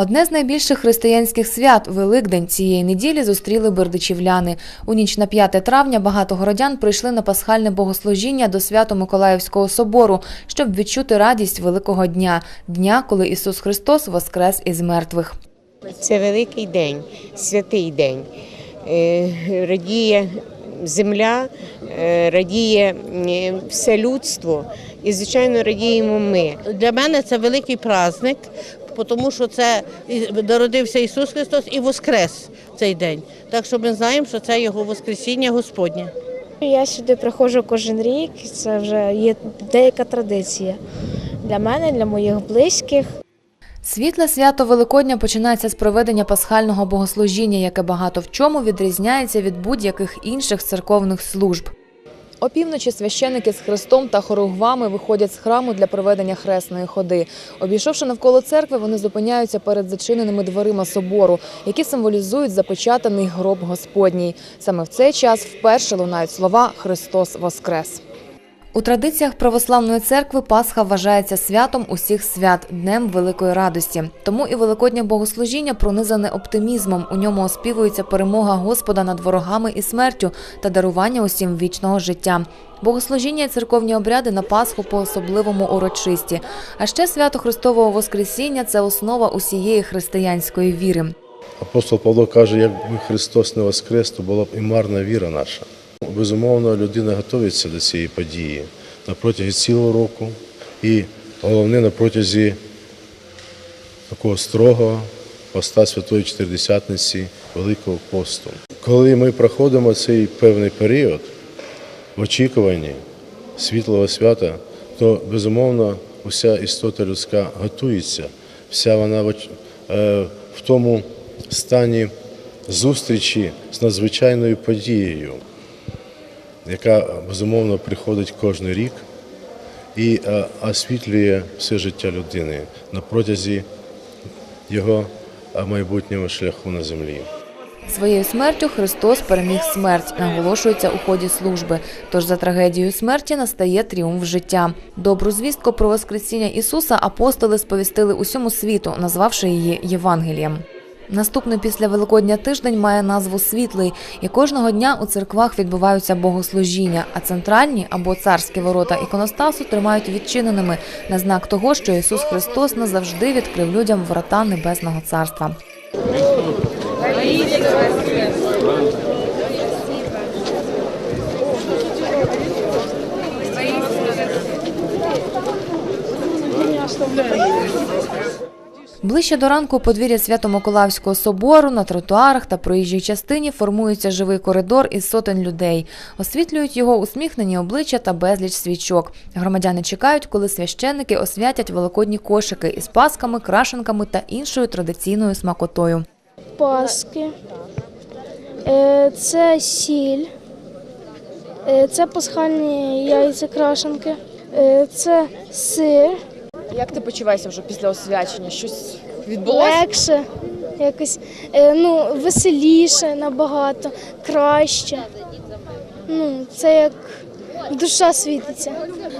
Одне з найбільших християнських свят Великдень цієї неділі зустріли бердичівляни. У ніч на 5 травня багато городян прийшли на пасхальне богослужіння до Свято-Миколаївського собору, щоб відчути радість Великого дня дня, коли Ісус Христос воскрес із мертвих. Це великий день, святий день. Е, Радіє земля, е, радіє все людство і, звичайно, радіємо ми. Для мене це великий праздник, тому що це народився Ісус Христос і воскрес в цей день. Так що ми знаємо, що це Його Воскресіння Господнє. Я сюди приходжу кожен рік. Це вже є деяка традиція для мене, для моїх близьких. Світле свято Великодня починається з проведення пасхального богослужіння, яке багато в чому відрізняється від будь-яких інших церковних служб. Опівночі священики з хрестом та хоругвами виходять з храму для проведення хресної ходи. Обійшовши навколо церкви, вони зупиняються перед зачиненими дверима собору, які символізують запечатаний гроб Господній. Саме в цей час вперше лунають слова Христос Воскрес. У традиціях православної церкви Пасха вважається святом усіх свят, днем великої радості. Тому і великоднє богослужіння пронизане оптимізмом. У ньому оспівується перемога Господа над ворогами і смертю та дарування усім вічного життя. Богослужіння і церковні обряди на Пасху по особливому урочисті. А ще свято Христового Воскресіння це основа усієї християнської віри. Апостол Павло каже, якби Христос не воскрес, то була б і марна віра наша. Безумовно, людина готується до цієї події на протязі цілого року. І головне на протязі такого строгого поста Святої Чотиридесятниці Великого посту. Коли ми проходимо цей певний період в очікуванні світлого свята, то безумовно уся істота людська готується, вся вона е, в тому стані зустрічі з надзвичайною подією, яка безумовно приходить кожен рік і е, освітлює все життя людини на протязі його е, майбутнього шляху на землі. Своєю смертю Христос переміг смерть, наголошується у ході служби. Тож за трагедією смерті настає тріумф життя. Добру звістку про Воскресіння Ісуса апостоли сповістили усьому світу, назвавши її Євангелієм. Наступний після Великодня тиждень має назву Світлий, і кожного дня у церквах відбуваються богослужіння, а центральні або царські ворота іконостасу тримають відчиненими на знак того, що Ісус Христос назавжди відкрив людям врата Небесного Царства. Ближче до ранку подвір'я Свято-Миколаївського собору на тротуарах та проїжджій частині формується живий коридор із сотень людей. Освітлюють його усміхнені обличчя та безліч свічок. Громадяни чекають, коли священники освятять великодні кошики із пасками, крашенками та іншою традиційною смакотою. Паски, е, це сіль, е, це пасхальні яйця крашенки, е, це сир. Як ти почуваєшся вже після освячення? Щось відбулося? Легше, якось е, ну, веселіше набагато, краще. Ну, це як душа світиться.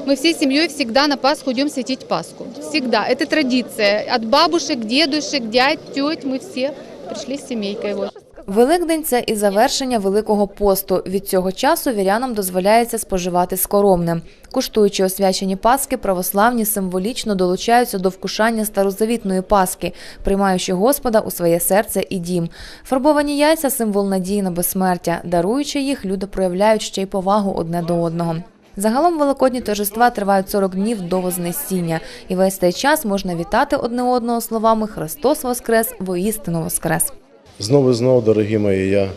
Мы всей семьей всегда на Пасху идем светить Пасху. Всегда. Это традиция. От бабушек, дедушек, дядь, теть мы все пришли с семейкой. Вот. Великдень це і завершення Великого посту. Від цього часу вірянам дозволяється споживати скоромне. Куштуючи освячені паски, православні символічно долучаються до вкушання старозавітної паски, приймаючи Господа у своє серце і дім. Фарбовані яйця символ надії на безсмертя. Даруючи їх, люди проявляють ще й повагу одне до одного. Загалом великодні торжества тривають 40 днів до Вознесіння, і весь цей час можна вітати одне одного словами Христос Воскрес, воістину Воскрес. Знову і знову, дорогі мої, я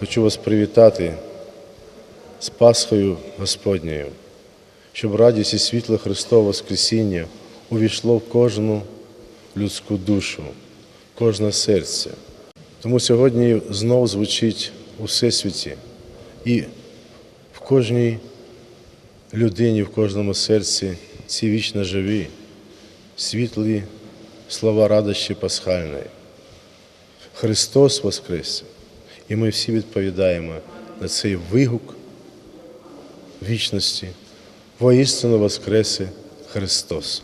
хочу вас привітати з Пасхою Господньою, щоб радість і світло Христового Воскресіння увійшло в кожну людську душу, в кожне серце. Тому сьогодні знову звучить у Всесвіті і в кожній людині, в кожному серці ці вічно живі, світлі слова радощі пасхальної. Христос Воскрес! І ми всі відповідаємо на цей вигук вічності. Воістину Воскресе Христос!